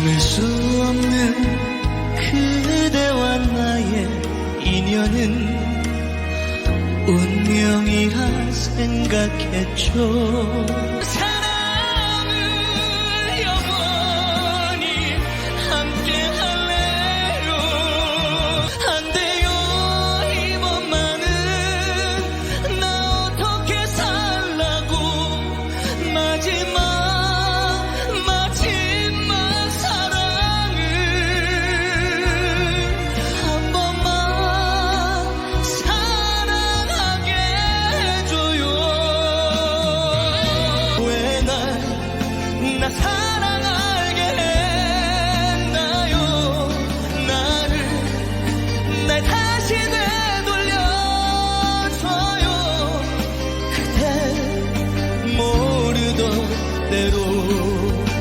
끊을 수 없는 그대와 나의 인연은 운명이라 생각했죠. 때로.